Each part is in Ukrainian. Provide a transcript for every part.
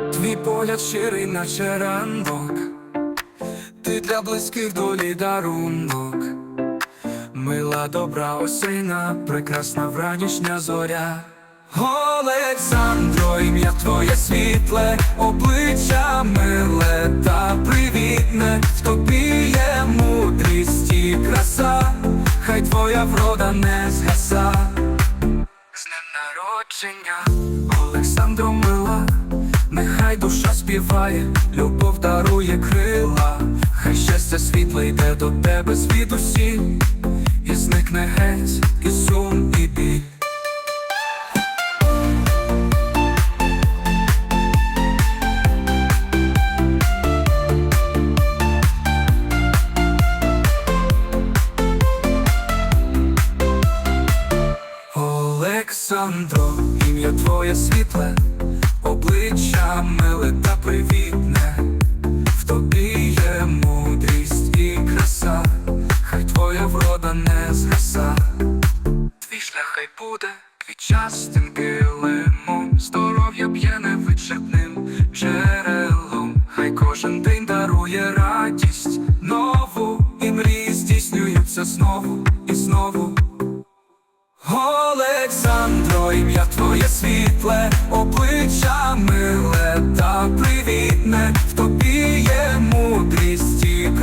Твій погляд щирий, наче ранок, ти для близьких долі дарунок, мила добра осина, прекрасна вранішня зоря. Олександро, ім'я твоє світле, обличчя миле та привітне, в тобі є мудрість і краса, хай твоя врода не згаса. З днем народження, Олександро мила, нехай душа співає, любов дарує крила, хай щастя світле йде до тебе звідусі, і зникне геть, і сум, і біль. Олександро, ім'я твоє світле, обличчя миле та привітне, в тобі є мудрість і краса, хай твоя врода не згаса. Твій шлях хай буде квітчастим килимом, здоров'я б'є невичерпним джерелом, хай кожен день дарує радість нову, і мрії здійснюються знову і знову. Олександро, ім'я твоє світле, обличчя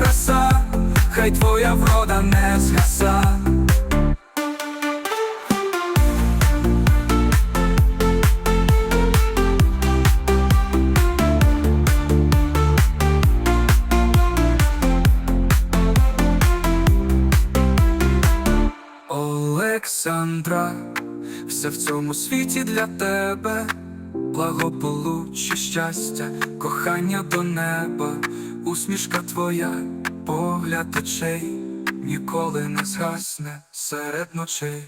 краса, хай твоя врода не згаса. Олександра, все в цьому світі для тебе, благополуччя, щастя, кохання до неба, усмішка твоя, погляд очей, ніколи не згасне серед ночей.